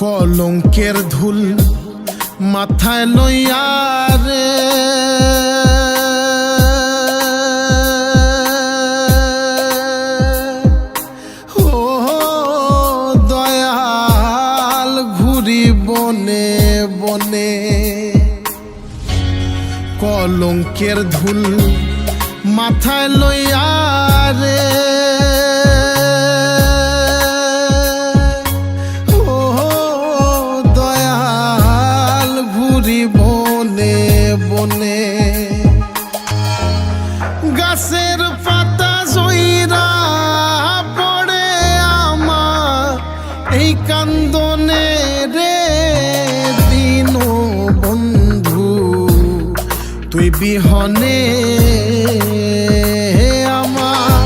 কলঙ্কের ধুল মাথায় লইয়া রে। ও দয়াল ঘুরি বনে বনে, কলঙ্কের ধুল মাথায় লইয়া রে। বনে। গাছের পাতা জইরা পড়ে আমার এই কান্দনে রে। দিন বন্ধু, তুই বিহনে। আমার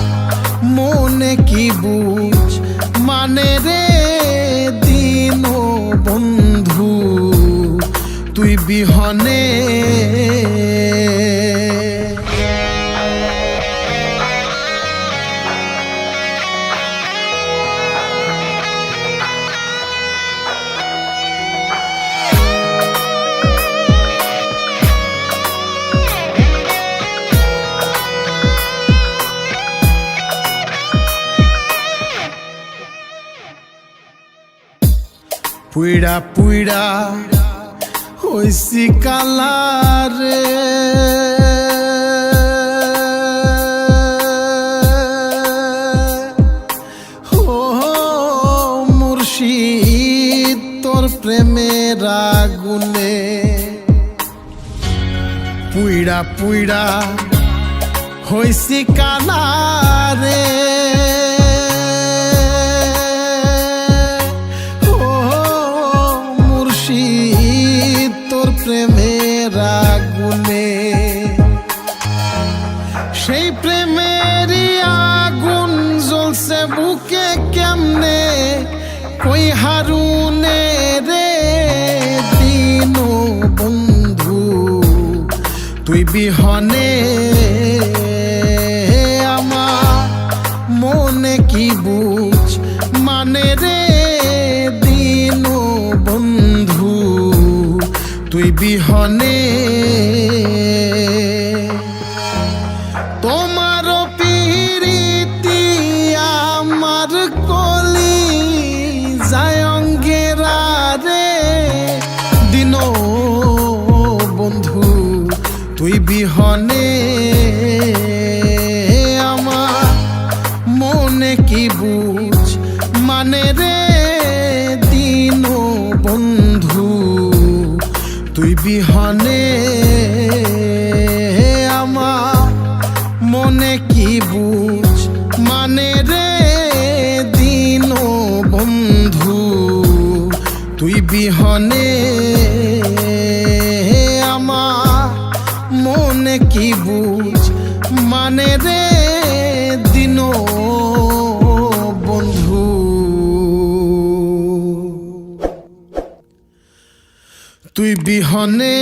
মনে কি বুঝ মানে রে? তুই বিহনে। পুইড়া পুইড়া হইছি কালারে ও মুর্শিদ প্রেমের আগুনে। পুইড়া পুইড়া হইছি আগুনে সেই প্রেমেরই আগুন জ্বলছে বুকে কেমনে? কই হারুনে রে দিন বন্ধু তুই বিহনে। আমার মনে কি বুঝ? মানে রে দিন বন্ধু তুই বিহনে। তোমার পিরিতি আমার কলি জায়ঙ্গেরা রে দিন বন্ধু তুই বিহনে। বিহনে আমার মনে কি বুঝ? মানে রে দিন বন্ধু, তুই বিহনে আমার মনে কি বুঝ? মানে রে দিন তুই বিহনে